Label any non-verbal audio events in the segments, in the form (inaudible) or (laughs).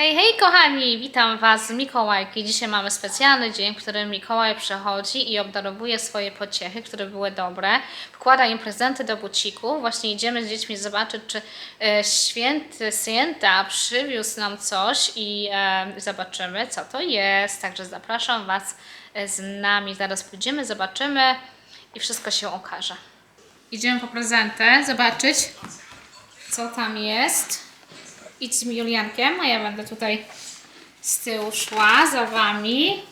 Hej, hej kochani, witam Was z Mikołajki. Dzisiaj mamy specjalny dzień, w którym Mikołaj przychodzi i obdarowuje swoje pociechy, które były dobre. Wkłada im prezenty do buciku. Właśnie idziemy z dziećmi zobaczyć, czy e, święty Santa przywiózł nam coś i e, zobaczymy, co to jest. Także zapraszam Was e, z nami. Zaraz pójdziemy, zobaczymy i wszystko się okaże. Idziemy po prezentę, zobaczyć, co tam jest. Idź z Juliankiem, a ja będę tutaj z tyłu szła za wami.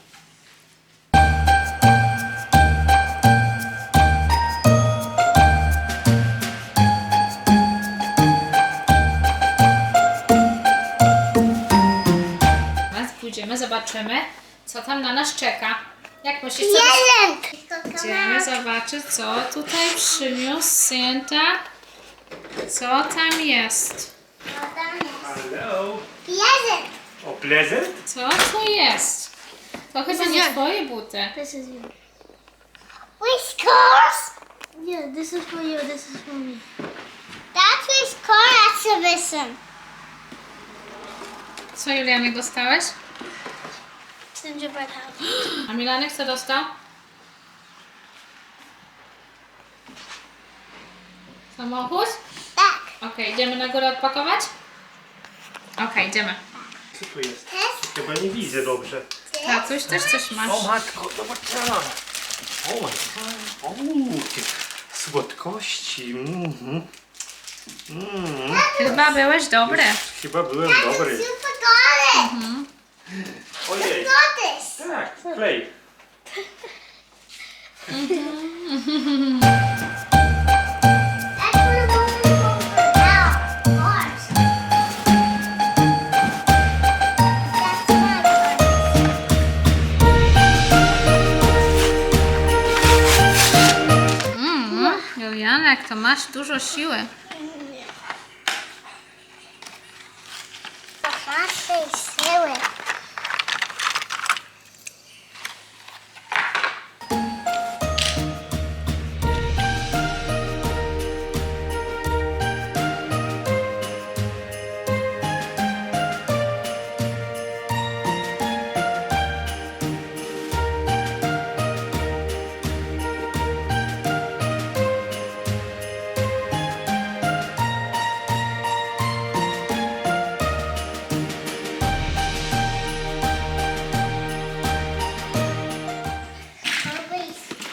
Pójdziemy, zobaczymy, co tam na nas czeka. Jak myślisz, co... Idziemy zobaczyć, co tutaj przyniósł Santa. Co tam jest? Hello. Jeleń! O, prezent? Co to jest? To chyba nie jest- twoje buty. This is you. Whiskers! Yeah, this is for you, this is for me. That's whisker exhibition. Co Julianek dostałeś? Gingerbread house. A Milanek co dostał? Samochód? Tak. Okej, idziemy na górę odpakować? Okej, idziemy. Co tu jest? Chyba nie widzę dobrze. Tatuś też coś masz. O matko, zobaczyłam. O my god. O, jakie słodkości. Mhm. Mm. Chyba byłeś dobry. Chyba byłem dobry. Super got it. Ojej. This. Tak, klej. (laughs) dużo siły.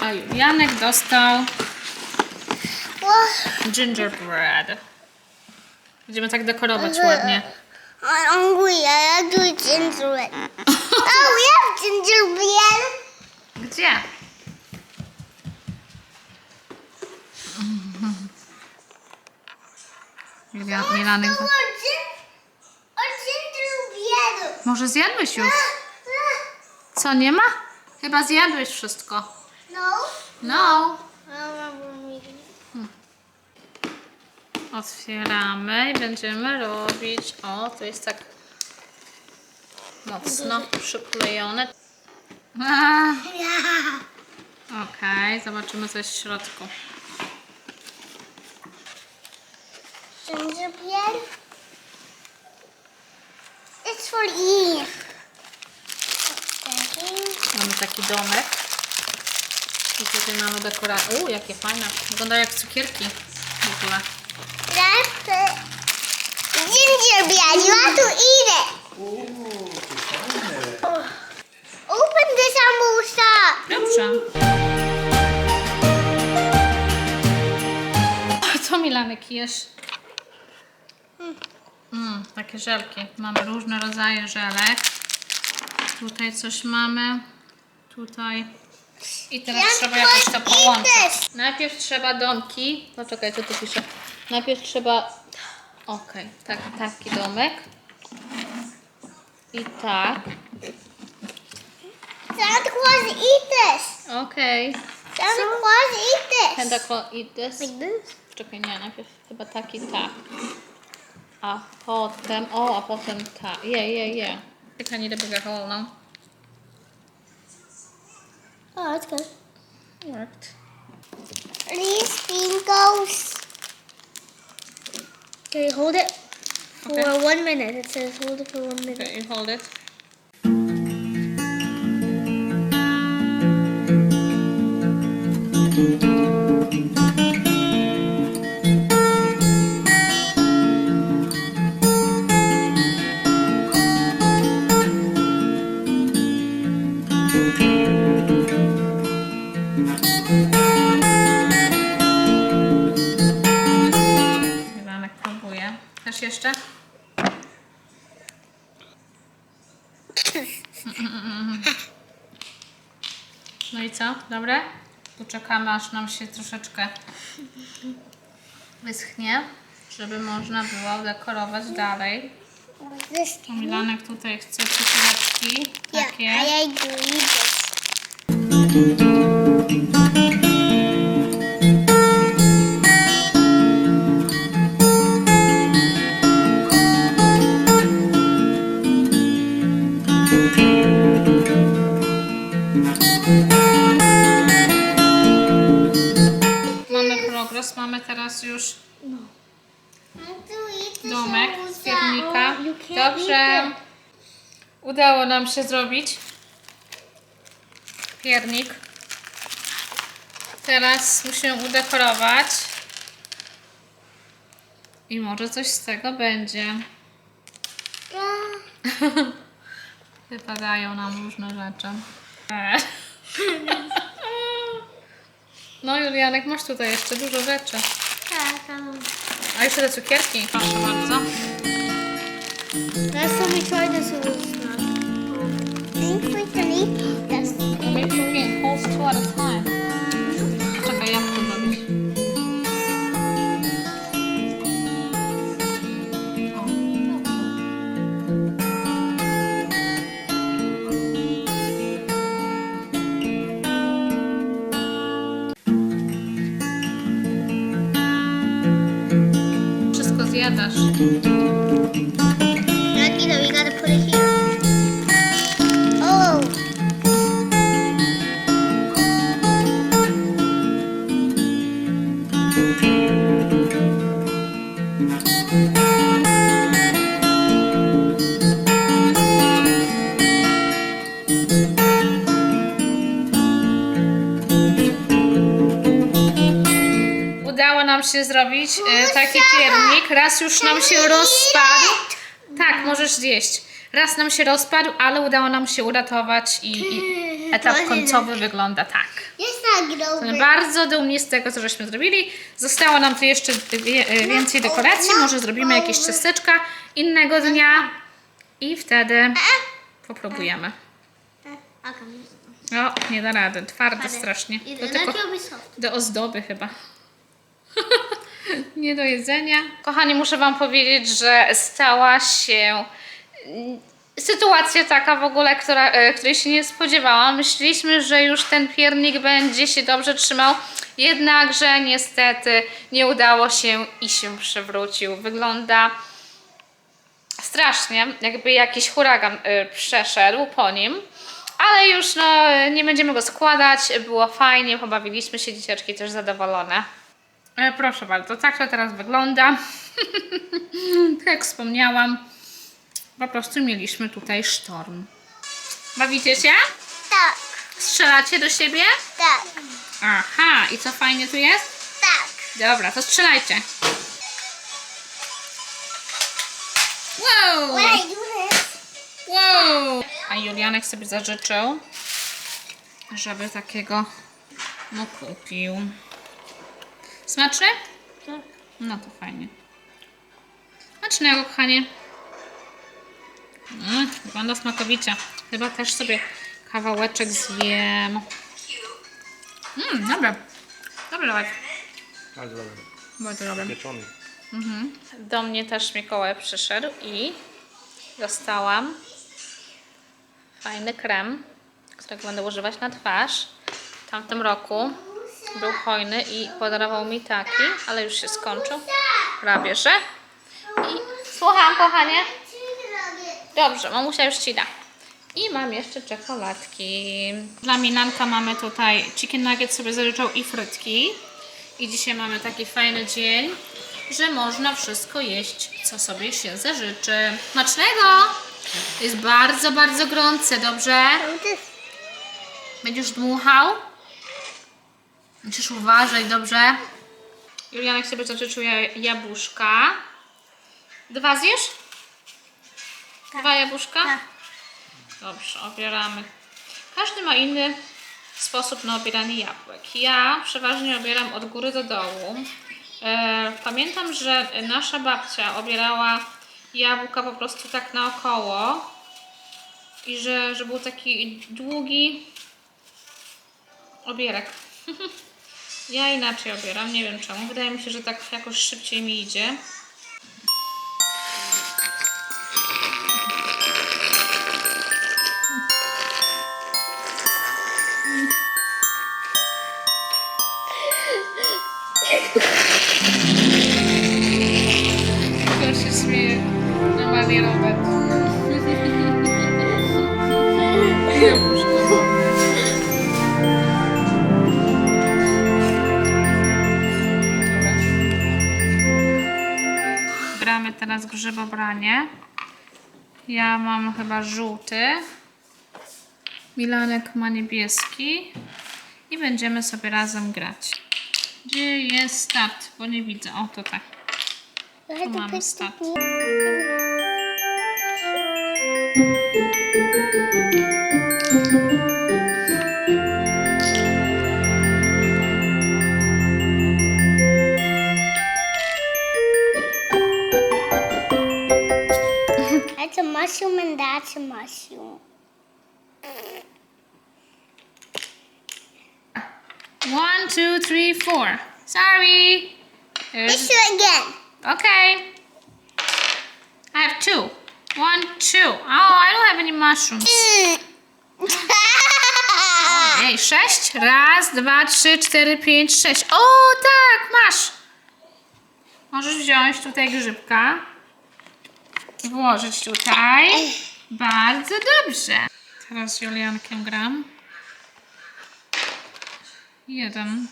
A Julianek dostał gingerbread. Będziemy tak dekorować ładnie. Have to eat gingerbread. (laughs) we have gingerbread. Gdzie? Milanek. Może zjadłeś już? Co, nie ma? Chyba zjadłeś wszystko. No. No. It. Otwieramy i będziemy robić. O, to jest tak mocno przyklejone. Okej, zobaczymy co jest w środku. Gingerbread. It's for you. Mamy taki domek. I tutaj mamy dekorację. U, jakie fajne. Wygląda jak cukierki w ogóle. The gingerbread. You have to eat it. Uuu, to fajne. Open humble shop. Dobrze. Co Milanek jesz? Mm, takie żelki. Mamy różne rodzaje żelek. Tutaj coś mamy. Tutaj. I teraz Ja trzeba jakoś to połączyć. Najpierw trzeba domki. Poczekaj, co tu pisze? Najpierw trzeba. Okej, tak, taki domek. I tak. Santa Claus eat this. Okej. Santa Claus eat this. Santa Claus this. This. Czekaj, nie, najpierw chyba taki tak. A potem, o, a potem tak. Je, je, je. Czekaj, nie robię wolną. Oh, that's good. It Worked. These fingers. Okay, hold it For one minute. It says hold it for one minute. Okay, you hold it. Poczekamy aż nam się troszeczkę wyschnie, żeby można było dekorować dalej. Milanek tutaj chce cukiereczki takie. I agree this. Mamy teraz już domek z piernika. Dobrze. Udało nam się zrobić piernik. Teraz musimy udekorować. I może coś z tego będzie. (laughs) Wypadają nam różne rzeczy. (laughs) (laughs) No Julianek, masz tutaj jeszcze dużo rzeczy. Tak, um, A jeszcze te cukierki. Proszę bardzo. This, it was not. I think we can eat this. Maybe we can hold two at a time. Czekaj, jak to zrobić? Wszystko nam się zrobić e, taki piernik. Raz już nam się rozpadł. Tak, możesz zjeść. Raz nam się rozpadł, ale udało nam się uratować i, i etap końcowy wygląda tak. Not Jestem bardzo dumni z tego, co żeśmy zrobili. Zostało nam tu jeszcze e, więcej dekoracji. Może zrobimy jakieś ciasteczka innego dnia i wtedy popróbujemy. O, nie da rady. Twarde strasznie. Be soft. do ozdoby chyba. Nie do jedzenia. Kochani, muszę Wam powiedzieć, że stała się mm, sytuacja taka w ogóle, która, e, której się nie spodziewałam. Myśleliśmy, że już ten piernik będzie się dobrze trzymał, jednakże niestety nie udało się i się przewrócił. Wygląda strasznie, jakby jakiś huragan y, przeszedł po nim. Ale już no, nie będziemy go składać. Było fajnie, pobawiliśmy się, dzieciaczki też zadowolone. E, proszę bardzo, tak to teraz wygląda. (laughs) tak jak wspomniałam, po prostu mieliśmy tutaj sztorm. Bawicie się? Tak, Strzelacie do siebie? tak, Aha, i co fajnie tu jest? tak. Dobra, to strzelajcie. Wow! Wow! A Julianek sobie zażyczył, żeby takiego no kupił. Smaczny? No to fajnie. Smacznego, kochanie. Mm, wygląda smakowicie. Chyba też sobie kawałeczek zjem. Mmm, dobra. Dobra, dawaj. Bardzo dobry. Bardzo dobre. Pieczony. Do mnie też Mikołaj przyszedł i dostałam fajny krem, którego będę używać na twarz. W tamtym roku był hojny i podarował mi taki, ale już się skończył. Prawie, że. I słucham, kochanie. Dobrze, mamusia już ci da. I mam jeszcze czekoladki. Dla Milanka mamy tutaj chicken nugget sobie zażyczał i frytki. I dzisiaj mamy taki fajny dzień. że można wszystko jeść, co sobie się zażyczy. Smacznego! Jest bardzo, bardzo gorące, dobrze? Będziesz dmuchał? Musisz uważać, dobrze? Julianek sobie zażyczył ja- jabłuszka. Dwa zjesz? Dwa jabłuszka? Tak. Dobrze, obieramy. Każdy ma inny sposób na obieranie jabłek. Ja przeważnie obieram od góry do dołu. E, pamiętam, że nasza babcia obierała jabłka po prostu tak naokoło i że, że był taki długi obierek. (laughs) ja inaczej obieram, nie wiem czemu. Wydaje mi się, że tak jakoś szybciej mi idzie. Kto się śmieje? Normalnie Robert. (laughs) teraz grzybobranie. Ja mam chyba żółty. Milanek ma niebieski. I będziemy sobie razem grać. Gdzie jest start? Bo nie widzę. O, tutaj. Tu mamy start. That's a that's a mushroom. One, two, three, four. Sorry. Do it again. okay. I have two. One, two. Oh, I don't have any mushrooms. (laughs) Ej, sześć. Raz, dwa, trzy, cztery, pięć, sześć. O, tak, masz. Możesz wziąć tutaj grzybka. Włożyć tutaj. Bardzo dobrze. Teraz Juliankiem gram. Jeden.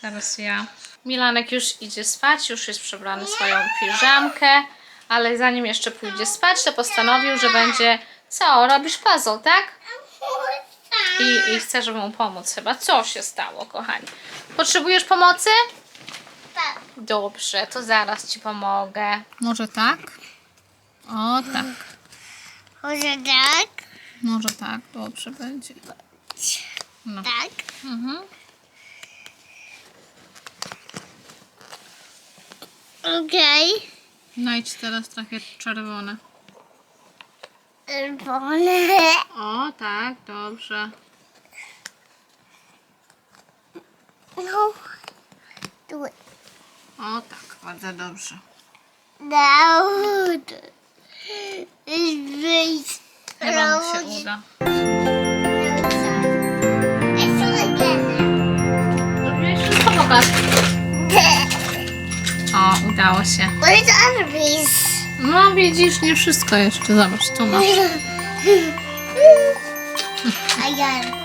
Teraz ja. Milanek już idzie spać, już jest przebrany swoją piżamkę, ale zanim jeszcze pójdzie spać, to postanowił, że będzie. Co, robisz puzzle, tak? I, I chce, żeby mu pomóc chyba. Co się stało, kochani? Potrzebujesz pomocy? Dobrze, to zaraz ci pomogę. Może tak? O, tak. Może tak? Może tak, dobrze będzie. No. Tak. Mhm. Okej. Znajdź teraz trochę czerwone. Czerwone. O, tak, dobrze. No. O, tak, bardzo dobrze. It's very Chyba mu się uda. Let's do it again. Zrobiłeś wszystko, pokaż. O, udało się. No, widzisz, nie wszystko jeszcze. Zobacz, tu masz. (laughs)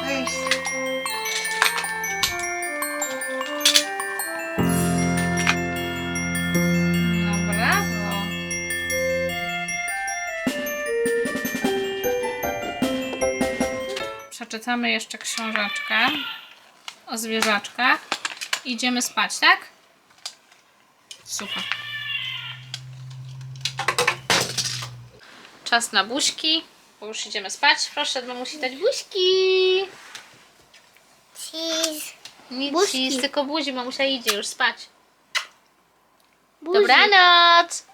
Przeczytamy jeszcze książeczkę o zwierzaczkach. Idziemy spać, tak? Super. Czas na buźki, bo już idziemy spać. Proszę, musi dać buźki. Cheese. Nic, Buźki. nic, tylko buzi, mamusia idzie już spać. Buzi. Dobranoc!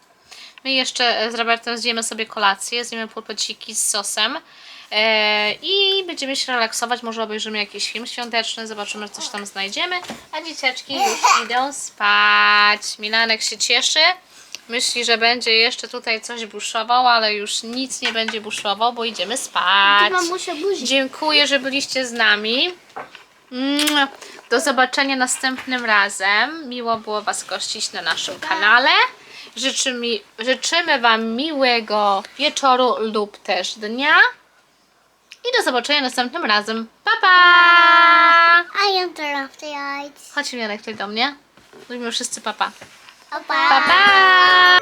My jeszcze z Robertem zjemy sobie kolację, zjemy pulpeciki z sosem i będziemy się relaksować, może obejrzymy jakiś film świąteczny, zobaczymy, coś tam znajdziemy, a dzieciaczki już idą spać. Milanek się cieszy, myśli, że będzie jeszcze tutaj coś buszował, ale już nic nie będzie buszował, bo idziemy spać. Dziękuję, że byliście z nami. Do zobaczenia następnym razem. Miło było Was gościć na naszym kanale. Życzymy Wam miłego wieczoru lub też dnia. I do zobaczenia następnym razem. Pa, pa! I am turn off the lights. Chodź Janek tutaj do mnie. Mówimy wszyscy papa. Bye Pa, pa!